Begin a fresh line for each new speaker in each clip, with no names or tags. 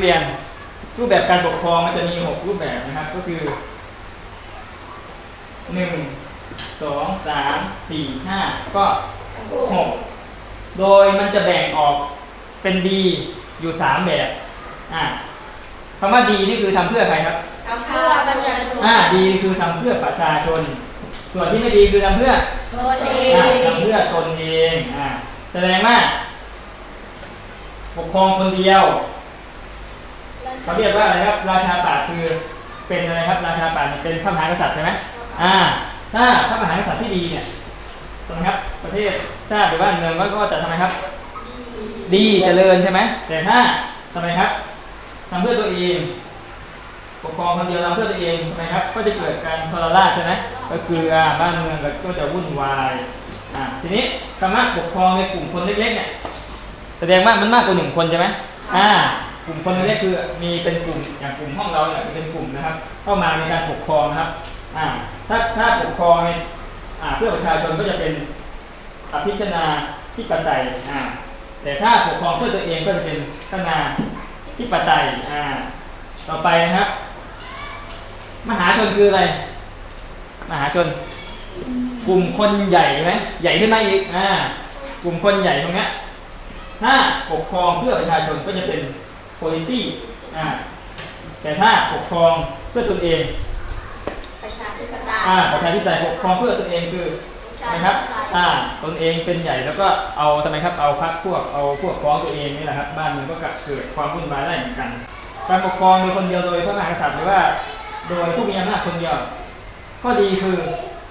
เรียนรูปแบบการปกครองมันจะมี 6 รูปแบบนะครับ ก็คือ 1 2 3 4 5 ก็ 6 โดยมันจะแบ่งออกเป็นดีอยู่ 3 แบบอ่าคำว่าดีนี่คือทำเพื่อใครครับ
ทำเพื่อประชาชน
อ่าดีคือทำเพื่อประชาชน ส่วนที่ไม่ดีคือทำเพื่อ
ตนเอ
อ่างทำเพื่อตนเองอ่าแสดงว่าปกครองคนเดียว เขาเรียกว่าอะไรครับราชาป่าคือเป็นอะไรครับราชาป่าเนี่ยเป็นพระมหากษัตริย์ใช่ไหมอ่า ถ้าพระมหากษัตริย์ที่ดีเนี่ยใช่ไหมครับประเทศชาติหรือบ้านเมืองก็จะทำไมครับ ดีเจริญใช่ไหมแต่ถ้าทำไมครับทำเพื่อตัวเองปกครองคนเดียวทำเพื่อตัวเองใช่ไหมครับ ก็จะเกิดการทรราชใช่ไหมก็คืออ่าบ้านเมืองก็จะวุ่นวายอ่าทีนี้คำว่าปกครองในกลุ่มคนเล็กๆเนี่ยแสดงว่ามันมากกว่าหนึ่งคนใช่ไหมอ่า กลุ่มคนเล็กๆคือมีเป็นกลุ่มอย่างกลุ่มห้องเราเนี่ยเป็นกลุ่มนะครับ เข้ามาในการปกครองนะครับอ่าถ้าถ้าปกครองในอ่าเพื่อประชาชนก็จะเป็นอภิชนาธิปไตยอ่าแต่ถ้าปกครองเพื่อตัวเองก็จะเป็นขนาธิปไตยอ่าต่อไปนะครับ มหาชนคืออะไร มหาชน กลุ่มคนใหญ่ไหมใหญ่ขึ้นมาอีกอ่ากลุ่มคนใหญ่ตรงนี้ถ้าปกครองเพื่อประชาชนก็จะเป็น polity อ่าแต่ถ้าปกครองเพื่อตนเอง
ประชาธิปไตย
อ่าประชาธิปไตยปกครองเพื่อตนเองคือ
ประชา
นะ
ธิ
ครับ
ปไตย
อ่าตนเองเป็นใหญ่แล้วก็เอาทำไมครับเอาพรรคพวกเอาพวกพ้องตัวเองนี่แหละครับบ้านเมืองก็เกิดความวุ่นวายได้เหมือนกันการปกครองโดยคนเดียวโดยพระมหากษัตริย์หรือว่า โดยผู้มีอำนาจคนเดียวข้อดีคือ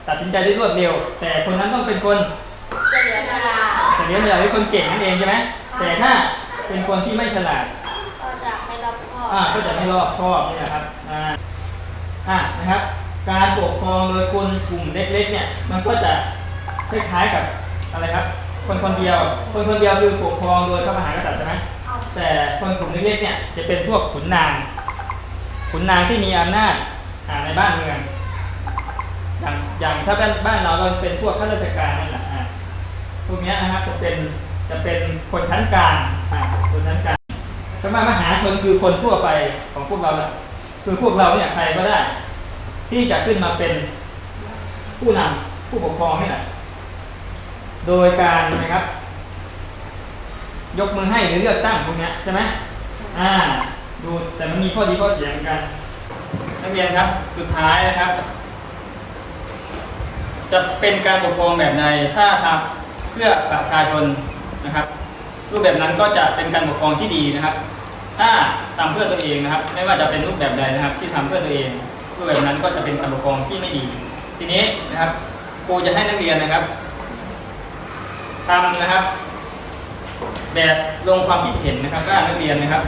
ตัดสินใจได้รวดเร็ว แต่คนนั้นต้องเป็นคน
เฉลียวฉลาด
แต่เลี้ยงเดียวเป็นคนเก่งนั่นเองใช่ไหมแต่ถ้าเป็นคนที่ไม่ฉลาด
ก็จะไม่ร อ่า
ก็จะไม่รอบคอบนี่แหละครับอ่าอ่านะครับ การปกครองโดยคนกลุ่มเล็กๆเนี่ยมันก็จะคล้ายๆกับอะไรครับ คนคนเดียว คนคนเดียวคือปกครองโดยพระมหากษัตริย์ใช่ไหมแต่คนกลุ่มเล็กๆเนี่ยจะเป็นพวกขุนนางขุนนางที่มีอำนาจอ่าในบ้านเมืองอย่างอย่างถ้าบ้านบ้านเราเราเป็นพวกข้าราชการนั่นแหละอ่าพวกเนี้ยนะครับจะเป็นจะเป็นคนชั้นกลางอ่าคนชั้นกลาง ถ้ามามหาชนคือคนทั่วไปของพวกเราแหละคือพวกเราเนี่ยใครก็ได้ ที่จะขึ้นมาเป็นผู้นำผู้ปกครองนี่แหละโดยการนะครับ ยกมือให้หรือเลือกตั้งพวกเนี้ยใช่ไหมอ่า ดูแต่มันมีข้อดีข้อเสียเหมือนกันนักเรียนครับสุดท้ายนะครับ จะเป็นการปกครองแบบใดถ้าทำเพื่อประชาชนนะครับ รูปแบบนั้นก็จะเป็นการปกครองที่ดีนะครับ ถ้าทำเพื่อตัวเองนะครับ ไม่ว่าจะเป็นรูปแบบใดนะครับ ที่ทำเพื่อตัวเอง รูปแบบนั้นก็จะเป็นการปกครองที่ไม่ดี ทีนี้นะครับครูจะให้นักเรียนนะครับทำนะครับ แบบลงความคิดเห็นนะครับว่านักเรียนนะครับ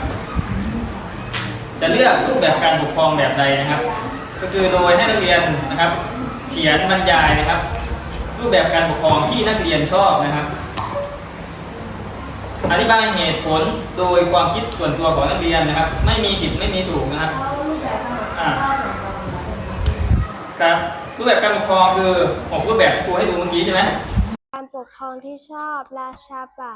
จะเลือกรูปแบบการปกครองแบบใดนะครับ ก็คือโดยให้นักเรียนนะครับ เขียนบรรยายนะครับ รูปแบบการปกครองที่นักเรียนชอบนะครับ อธิบายเหตุผลโดยความคิดส่วนตัวของนักเรียนนะครับ ไม่มีผิดไม่มีถูกนะครับครับรูปแบบการปกครองคือหกรูปแบบครูให้ดูเมื่อกี้ใช่ไหม
การปกครองที่ชอบราชาป่า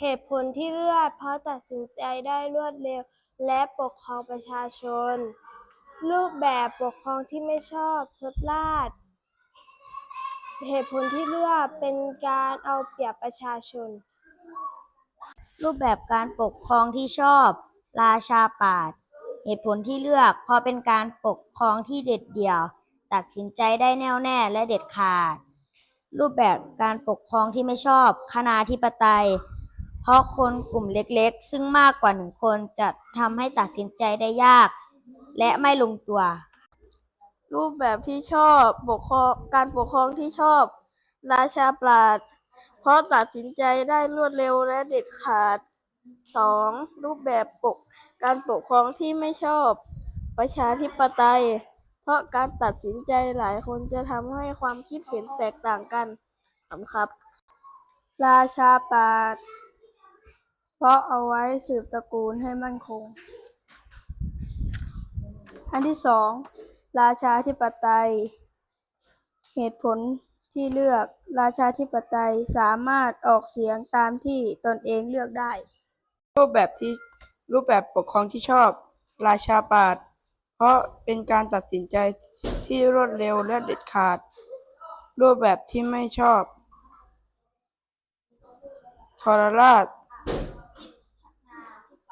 เหตุผลที่เลือกเพราะตัดสินใจได้รวดเร็ว และปกครองประชาชน รูปแบบปกครองที่ไม่ชอบทดลาดเหตุผลที่เลือกเป็นการเอาเปรียบประชาชน
รูปแบบการปกครองที่ชอบ ราชาปาดเหตุผลที่เลือกเพราะเป็นการปกครองที่เด็ดเดี่ยว ตัดสินใจได้แน่วแน่และเด็ดขาด รูปแบบการปกครองที่ไม่ชอบคณาธิปไตย เพราะคนกลุ่มเล็กๆ ซึ่งมากกว่าหนึ่งคนจะทำให้ตัดสินใจได้ยาก และไม่ลงตัว
รูปแบบที่ชอบปกครองการปกครองที่ชอบ ราชาปราด เพราะตัดสินใจได้รวดเร็วและเด็ดขาด 2. รูปแบบปกการปกครองที่ไม่ชอบ ประชาธิปไตย เพราะการตัดสินใจหลายคนจะทำให้ความคิดเห็นแตกต่างกันครับ ราชาปาดเพราะเอาไว้สืบตระกูลให้มั่นคง อันที่สองราชาธิปไตย เหตุผล ที่เลือกราชาธิปไตยสามารถออกเสียงตามที่ตนเองเลือกได้
รูปแบบที่รูปแบบปกครองที่ชอบ ราชาปาดเพราะเป็นการตัดสินใจที่รวดเร็วและเด็ดขาด รูปแบบที่ไม่ชอบทรราช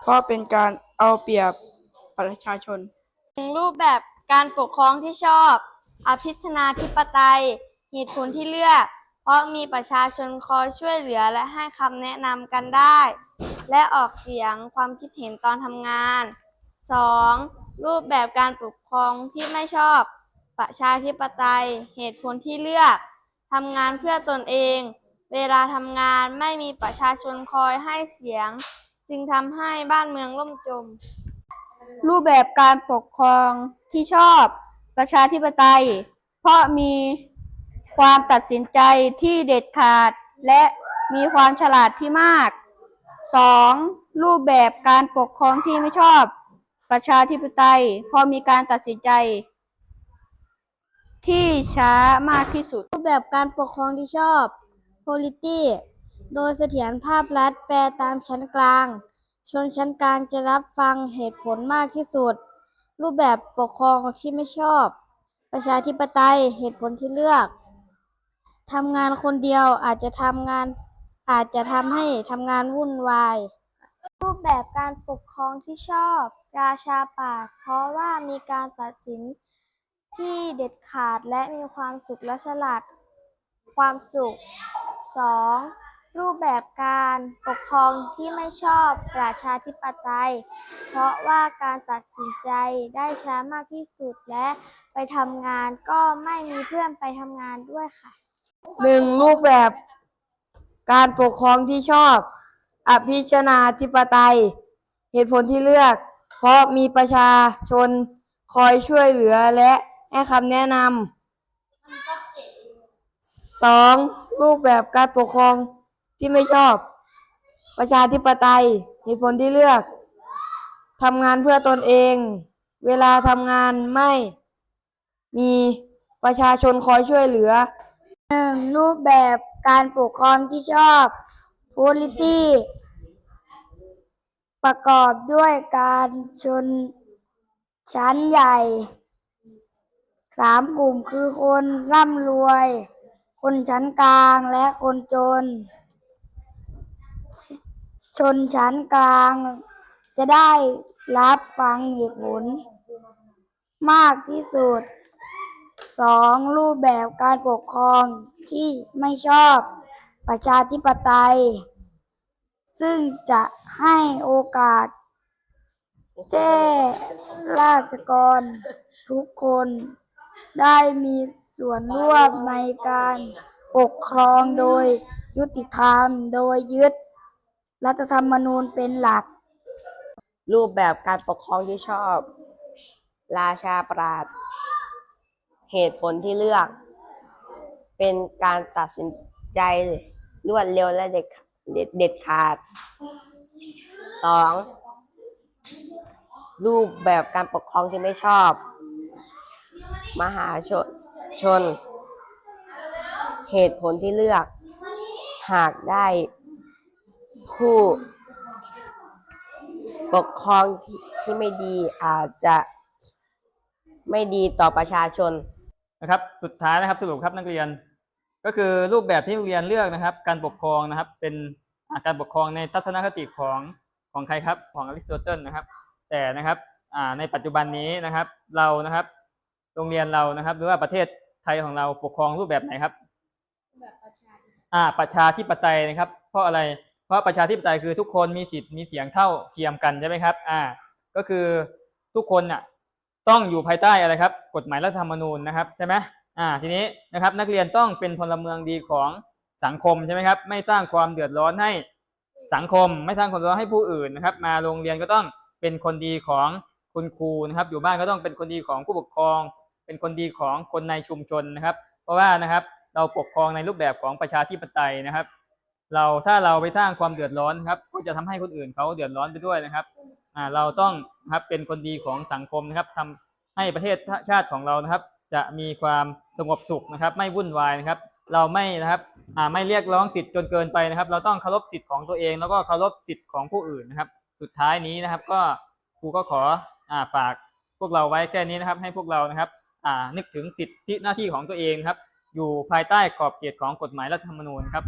เพราะเป็นการเอาเปรียบประชาชน
รูปแบบการปกครองที่ชอบ อภิชนาธิปไตย เหตุผลที่เลือก เพราะมีประชาชนคอยช่วยเหลือและให้คำแนะนำกันได้ และออกเสียงความคิดเห็นตอนทำงาน 2. รูปแบบการปกครองที่ไม่ชอบ ประชาธิปไตย เหตุผลที่เลือกทำงานเพื่อตนเอง เวลาทำงานไม่มีประชาชนคอยให้เสียง จึงทำให้บ้านเมืองล่มจม รูปแบบการปกครองที่ชอบ ประชาธิปไตย เพราะมี ความตัดสินใจที่เด็ดขาด และมีความฉลาดที่มาก 2. รูปแบบการปกครองที่ไม่ชอบ ประชาธิปไตยพราะมีการตัดสินใจ ที่ช้ามากที่สุด รูปแบบการปกครองที่ชอบ polity โดยเสถียรภาพรัฐแปลตามชั้นกลาง ชนชั้นกลางจะรับฟังเหตุผลมากที่สุด รูปแบบปกครองที่ไม่ชอบ ประชาธิปไตยเหตุผลที่เลือก ทำงานคนเดียวอาจจะทำงาน อาจจะทำให้ทำงานวุ่นวาย รูปแบบการปกครองที่ชอบ ราชาป่าเพราะว่ามีการตัดสินที่เด็ดขาดและมีความสุขและฉลาดความสุข 2. รูปแบบการปกครองที่ไม่ชอบประชาธิปไตย เพราะว่าการตัดสินใจได้ช้ามากที่สุดและไปทำงานก็ไม่มีเพื่อนไปทำงานด้วยค่ะ
หนึ่งรูปแบบการปกครองที่ชอบ อภิชนาธิปไตย เหตุผลที่เลือก เพราะมีประชาชนคอยช่วยเหลือและให้คำแนะนำสองรูปแบบการปกครองที่ไม่ชอบ ประชาธิปไตย เหตุผลที่เลือกทำงานเพื่อตนเอง เวลาทำงานไม่ มีประชาชนคอยช่วยเหลือ รูปแบบการปกครองที่ชอบ polity ประกอบด้วยการชนชั้นใหญ่สามกลุ่มคือคนร่ำรวย คนชั้นกลางและคนจน ชนชั้นกลางจะได้รับฟังเหตุผล มากที่สุด สองรูปแบบการปกครองที่ไม่ชอบประชาธิปไตย ซึ่งจะให้โอกาสแก่ราชกรทุกคนได้มีส่วนร่วมในการปกครองโดยยุติธรรมโดยยึด รัฐธรรมนูญเป็นหลัก
รูปแบบการปกครองที่ชอบ ราชาปราด เหตุผลที่เลือก เป็นการตัดสินใจรวดเร็วและเด็ดเด็ดขาดสองรูปแบบการปกครองที่ไม่ชอบ มหาชนชน เหตุผลที่เลือก หากได้ผู้ปกครองทที่ไม่ดีอาจจะไม่ดีต่อประชาชน
นะครับ สุดท้ายนะครับสรุปครับนักเรียน ก็คือรูปแบบที่โรงเรียนเลือกนะครับ การปกครองนะครับ เป็นอ่าการปกครองในทัศนคติของของใครครับของอริสโตเติลนะครับ แต่นะครับอ่าในปัจจุบันนี้นะครับ เรานะครับ โรงเรียนเรานะครับ หรือว่าประเทศไทยของเราปกครองรูปแบบไหนครับอ่าประชาธิปไตยนะครับ เพราะอะไร เพราะประชาธิปไตยคือทุกคนมีสิทธิ์มีเสียงเท่าเทียมกันใช่ไหมครับ อ่า ก็คือทุกคนน่ะ ต้องอยู่ภายใต้อะไรครับ กฎหมายรัฐธรรมนูญนะครับใช่ไหมอ่าทีนี้นะครับนักเรียนต้องเป็นพลเมืองดีของสังคมใช่ไหมครับ ไม่สร้างความเดือดร้อนให้สังคม ไม่สร้างความเดือดร้อนให้ผู้อื่นนะครับ มาโรงเรียนก็ต้องเป็นคนดีของคุณครูนะครับ อยู่บ้านก็ต้องเป็นคนดีของผู้ปกครอง เป็นคนดีของคนในชุมชนนะครับ เพราะว่านะครับเราปกครองในรูปแบบของประชาธิปไตยนะครับ เราถ้าเราไปสร้างความเดือดร้อนครับ ก็จะทำให้คนอื่นเขาเดือดร้อนไปด้วยนะครับอ่าเราต้อง นะครับเป็นคนดีของสังคมนะครับทำให้ประเทศชาติของเรานะครับ จะมีความสงบสุขนะครับ ไม่วุ่นวายนะครับ เราไม่นะครับไม่เรียกร้องสิทธิ์จนเกินไปนะครับ เราต้องเคารพสิทธิ์ของตัวเอง แล้วก็เคารพสิทธิ์ของผู้อื่นนะครับ สุดท้ายนี้นะครับ ก็ครูก็ขออฝากพวกเราไว้แค่นี้นะครับ ให้พวกเรานะครับนึกถึงสิทธิหน้าที่ของตัวเองครับ อยู่ภายใต้ขอบเขตของกฎหมายรัฐธรรมนูญครับ